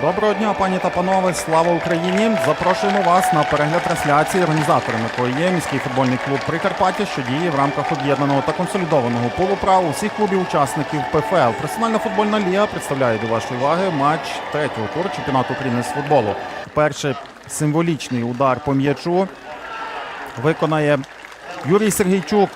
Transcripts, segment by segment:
Доброго дня, пані та панове, слава Україні! Запрошуємо вас на перегляд трансляції, організатором якої є міський футбольний клуб Прикарпаття, що діє в рамках об'єднаного та консолідованого пулу прав усіх клубів-учасників ПФЛ. Професіональна футбольна ліга представляє до вашої уваги матч третього туру чемпіонату України з футболу. Перший символічний удар по м'ячу виконає Юрій Сергійчук.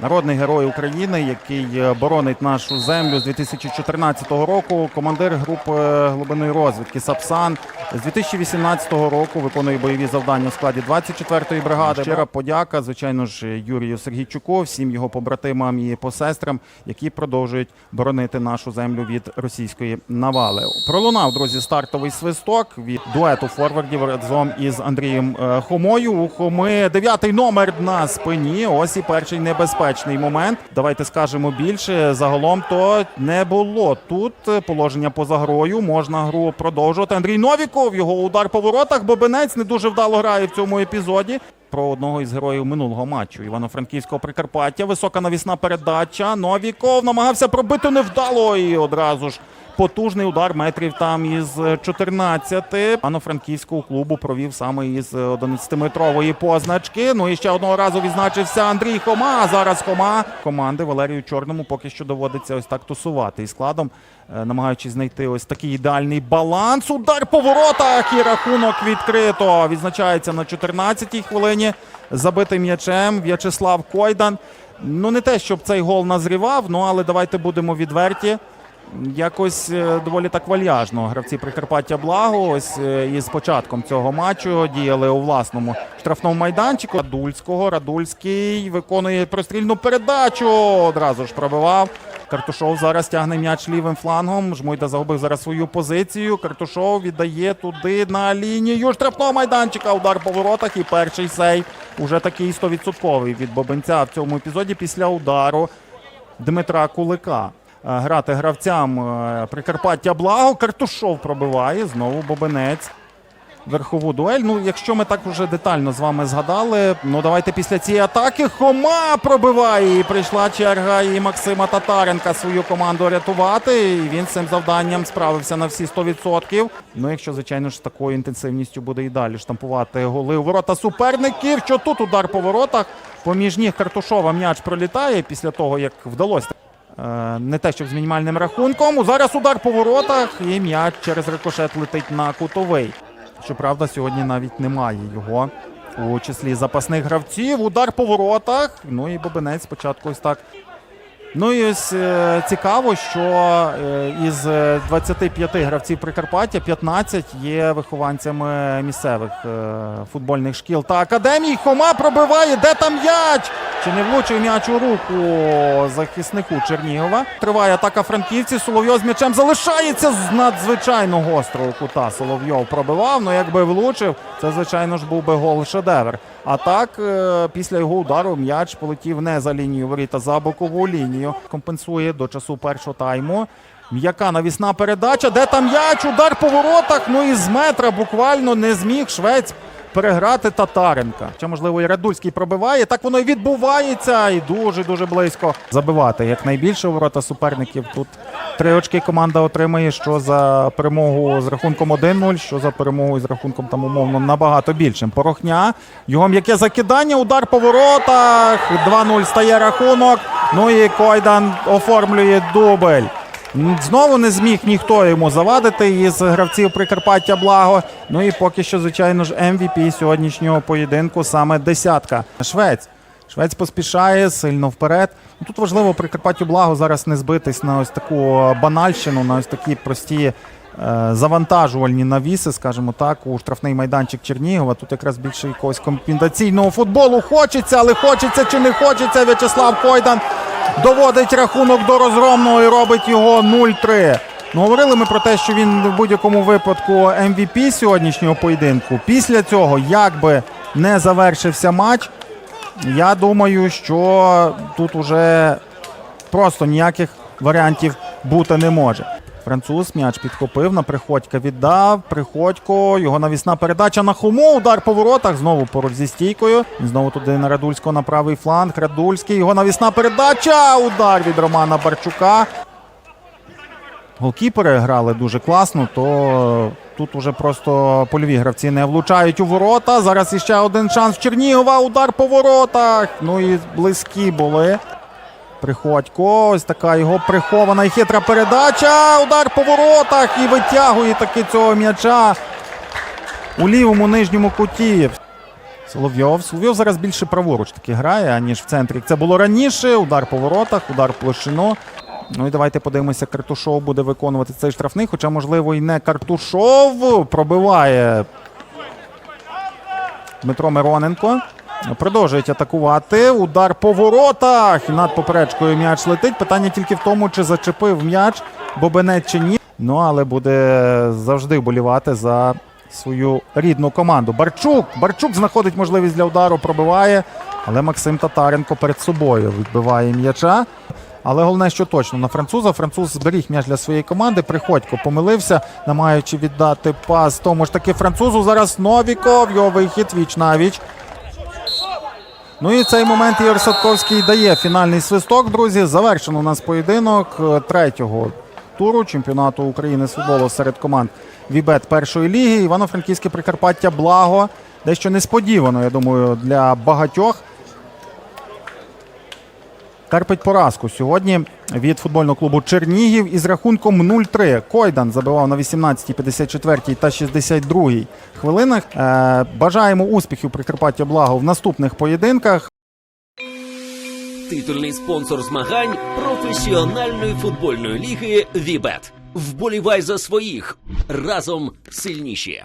Народний герой України, який е, боронить нашу землю з 2014 року. Командир групи е, глибинної розвідки Сапсан з 2018 року виконує бойові завдання у складі 24-ї бригади. Щира подяка, звичайно ж, Юрію Сергійчуку, всім його побратимам і посестрам, які продовжують боронити нашу землю від російської навали. Пролунав друзі стартовий свисток від дуету форвардів разом із Андрієм е, Хомою. У Хоми дев'ятий номер на спині. Ось і перший небезпечний момент. Давайте скажемо більше. Загалом то не було тут положення поза грою. Можна гру продовжувати. Андрій Новіков його удар по воротах. Бобинець не дуже вдало грає в цьому епізоді. Про одного із героїв минулого матчу Івано-Франківського Прикарпаття. Висока навісна передача. Новіков намагався пробити невдало і одразу ж. Потужний удар метрів там із 14. Івано-Франківського клубу провів саме із 11-метрової позначки. Ну і ще одного разу відзначився Андрій Хома. А зараз Хома команди Валерію Чорному поки що доводиться ось так тусувати і складом, е, намагаючись знайти ось такий ідеальний баланс. Удар по воротах і рахунок відкрито. Відзначається на 14-й хвилині. Забитий м'ячем В'ячеслав Койдан. Ну не те, щоб цей гол назрівав, ну але давайте будемо відверті. Якось е, доволі так вальяжно гравці Прикарпаття Благо. Ось е, із початком цього матчу діяли у власному штрафному майданчику. Радульського. Радульський виконує прострільну передачу. Одразу ж пробивав. Картушов зараз тягне м'яч лівим флангом. Жмуйда загубив зараз свою позицію. Картушов віддає туди на лінію штрафного майданчика. Удар по воротах і перший сейв. Уже такий 100% від Бобенця в цьому епізоді після удару Дмитра Кулика. Е, Грати гравцям е, Прикарпаття Благо. Картушов пробиває. Знову Бобенець. Верхову дуель. Ну, якщо ми так вже детально з вами згадали, ну давайте після цієї атаки Хома пробиває. І прийшла черга і Максима Татаренка свою команду рятувати. І він з цим завданням справився на всі 100%. Ну, якщо, звичайно ж, такою інтенсивністю буде і далі штампувати голи у ворота суперників. Що тут удар по воротах? Поміж ніг Картушова м'яч пролітає після того, як вдалося. Е, Не те, щоб з мінімальним рахунком. Зараз удар по воротах і м'яч через рикошет летить на кутовий. Щоправда, сьогодні навіть немає його у числі запасних гравців. Удар по воротах. Ну і Бобинець спочатку ось так. Ну і ось е, цікаво, що е, із е, 25 гравців Прикарпаття 15 є вихованцями місцевих е, футбольних шкіл та академій. Хома пробиває, де там м'яч? Чи не влучив м'яч у руку захиснику Чернігова? Триває атака франківців. Соловйов з м'ячем залишається з надзвичайно гострого кута. Соловйов пробивав. Ну якби влучив, це звичайно ж був би гол шедевр. А так, е, після його удару м'яч полетів не за лінію воріта, за бокову лінію. Компенсує до часу першого тайму. М'яка навісна передача. Де там м'яч? Удар по воротах. Ну і з метра буквально не зміг швець переграти Татаренка. Чи можливо і Радульський пробиває. Так воно і відбувається. І дуже дуже близько забивати. Якнайбільше у ворота суперників. Тут три очки команда отримає. Що за перемогу з рахунком 1-0, що за перемогу з рахунком там умовно набагато більшим. Порохня. Його м'яке закидання. Удар по воротах. 2-0 стає рахунок. Ну і Койдан оформлює дубль. Знову не зміг ніхто йому завадити із гравців Прикарпаття Благо. Ну і поки що, звичайно ж, MVP сьогоднішнього поєдинку саме десятка. Швець. Швець поспішає сильно вперед. Ну, Тут важливо Прикарпаттю Благо зараз не збитись на ось таку банальщину, на ось такі прості завантажувальні навіси, скажімо так, у штрафний майданчик Чернігова. Тут якраз більше якогось комбінаційного футболу хочеться, але хочеться чи не хочеться. В'ячеслав Койдан доводить рахунок до розгромного і робить його 0-3. Ну, говорили ми про те, що він в будь-якому випадку MVP сьогоднішнього поєдинку. Після цього, як би не завершився матч, я думаю, що тут уже просто ніяких варіантів бути не може. Француз м'яч підхопив, на Приходька віддав. Приходько, його навісна передача на Хуму. Удар по воротах. Знову поруч зі стійкою. Знову туди на Радульського на правий фланг. Радульський. Його навісна передача. Удар від Романа Барчука. Голкіпери грали дуже класно, то тут уже просто польові гравці не влучають у ворота. Зараз іще один шанс Чернігова. Удар по воротах. Ну і близькі були. Приходько, ось така його прихована і хитра передача. Удар по воротах і витягує таки цього м'яча у лівому нижньому куті. Соловйов. Соловйов зараз більше праворуч таки грає, аніж в центрі. Це було раніше. Удар по воротах, удар площину. Ну і давайте подивимося, Картушов буде виконувати цей штрафний, хоча, можливо, і не Картушов. Пробиває Дмитро Мироненко. Продовжують атакувати. Удар по воротах. Над поперечкою м'яч летить. Питання тільки в тому, чи зачепив м'яч Бобенець чи ні. Ну, але буде завжди вболівати за свою рідну команду. Барчук. Барчук знаходить можливість для удару, пробиває. Але Максим Татаренко перед собою відбиває м'яча. Але головне, що точно на француза. Француз зберіг м'яч для своєї команди. Приходько помилився, намагаючи віддати пас тому ж таки французу. Зараз Новіков. Його вихід віч на віч. Ну і цей момент Ігор Садковський дає фінальний свисток, друзі. Завершено у нас поєдинок е, третього туру чемпіонату України з футболу серед команд Вібет першої ліги. Івано-Франківське Прикарпаття Благо. Дещо несподівано, я думаю, для багатьох. Терпить поразку сьогодні від футбольного клубу Чернігів із рахунком 0-3. Койдан забивав на 18, 54 та 62 хвилинах. Е, бажаємо успіхів Прикарпаття Благо в наступних поєдинках. Титульний спонсор змагань професіональної футбольної ліги Вібет. Вболівай за своїх разом сильніші.